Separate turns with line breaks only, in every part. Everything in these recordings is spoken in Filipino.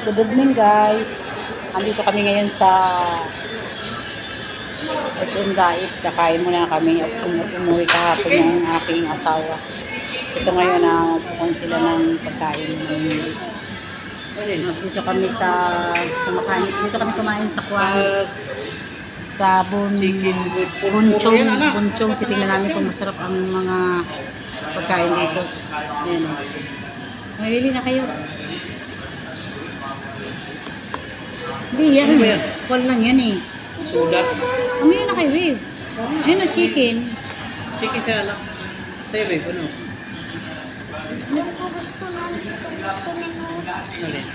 Good evening guys. Andito kami ngayon sa SM Dait. Kakain muna kami at um- umuwi kahapon yung aking asawa. Ito ngayon na pupunta sila ng pagkain. Dito kami sa kumakain. Dito kami kumain sa kwan. Sa bun, bunchong,
anak.
bunchong. Titingnan namin kung masarap ang mga pagkain dito. Ayan o. Mamili na kayo. Hindi, yan.
Ano ba yan?
Call lang yan eh.
Sudat.
Mamili na kayo eh. Ayun na chicken.
Chicken siya lang. Sa'yo, babe, ano?
Hindi ko gusto na. Gusto na.
Alin?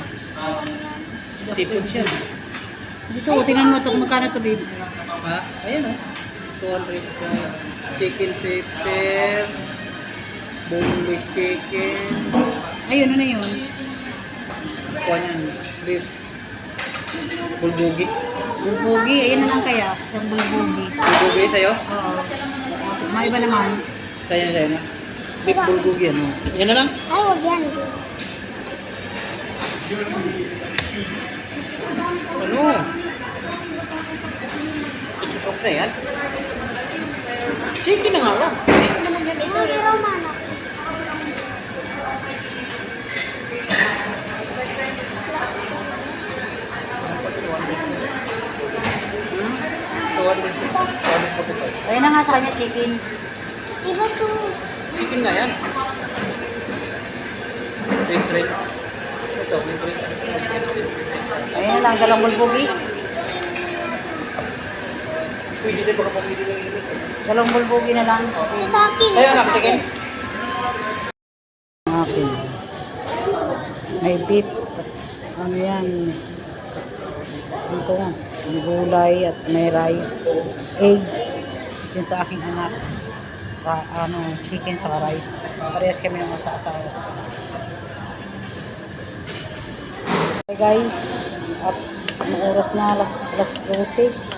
Seafood siya.
Dito, tingnan mo ito kung magkano ito babe.
Ha? Ayan, oh. 200 uh, chicken pepper, boneless chicken,
Ayun, ano na yun?
kuha niyan, beef, bulgogi.
Bulgogi, ayun na lang kaya. Isang bulgogi.
Bulgogi sa'yo?
Oo. May iba naman.
Sa'yo, sa'yo na. Beef bulgogi, ano? Yan na lang.
Ay, wag yan.
Ano? Isutok na yan. Chicken na nga lang.
Ayun na nga sa kanya chicken.
Iba to.
Chicken na yan. Red rinse. Ito, red rinse.
Ayun na lang, dalawang bulgogi.
Pwede din baka pamili ng init.
Dalawang bulgogi na lang.
Ito sa akin.
Sa'yo anak, chicken.
Okay. May beef. Ano yan? Ito nga. May gulay at may rice. Egg. At yun sa aking anak. Ra- ano, chicken sa rice. Parehas kami ng asawa. Okay guys. At ang oras na alas, alas 12.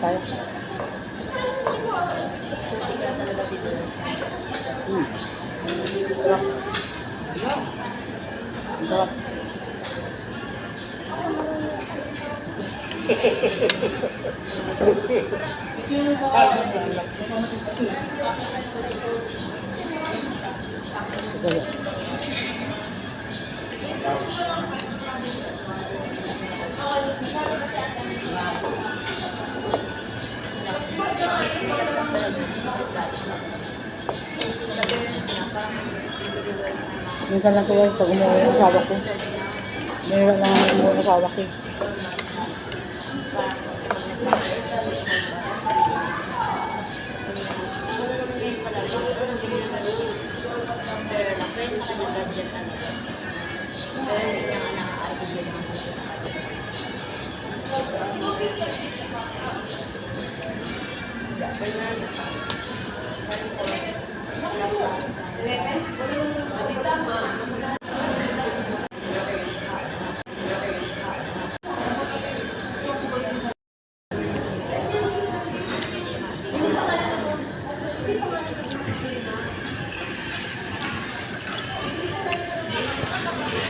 Tayo? Hmm. Sarap. Sarap. Ito. Minsan lang tuloy pag umuwi ang asawa ko. Mayroon lang ang umuwi ang asawa ko.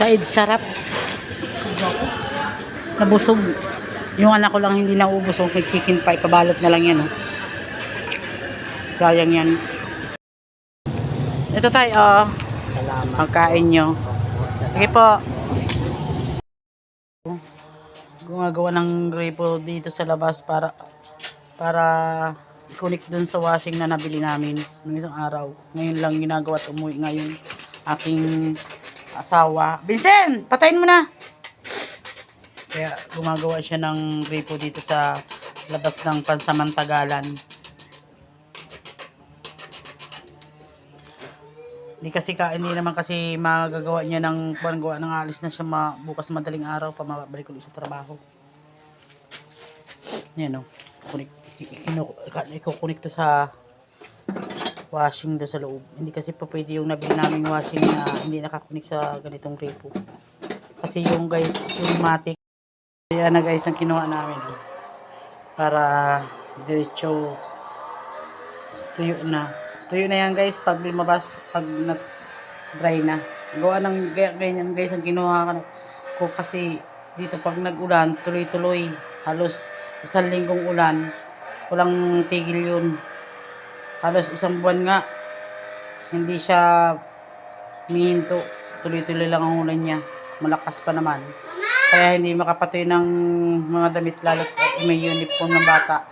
Side sarap. Nabusog. Yung anak ko lang hindi naubos may chicken pie. Pabalot na lang yan. Oh. Sayang yan. Ito tayo. Oh. Pagkain nyo. Sige po. Gumagawa ng gripo dito sa labas para para i-connect dun sa washing na nabili namin ng isang araw. Ngayon lang ginagawa at umuwi ngayon aking asawa. Vincent! Patayin mo na! Kaya gumagawa siya ng gripo dito sa labas ng pansamantagalan. Hindi kasi ka, hindi naman kasi magagawa niya ng buwan gawa ng alis na siya ma, bukas madaling araw pa mabalik ulit sa trabaho. Yan o. Kunik, ikukunik to sa washing do sa loob. Hindi kasi pa pwede yung nabili naming washing na hindi nakakunik sa ganitong gripo. Kasi yung guys, yung matic Ayan na guys ang kinuha namin. oh. Para diretso tuyo na. Tuyo na yan guys pag lumabas, pag na dry na. Gawa ng ganyan guys ang kinuha ko kasi dito pag nag-ulan, tuloy-tuloy. Halos isang linggong ulan. Walang tigil yun. Halos isang buwan nga. Hindi siya mihinto. Tuloy-tuloy lang ang ulan niya. Malakas pa naman. Kaya hindi makapatoy ng mga damit lalo may uniform ng bata.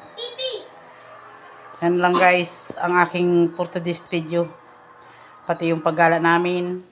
Yan lang guys ang aking for today's video. Pati yung paggala namin.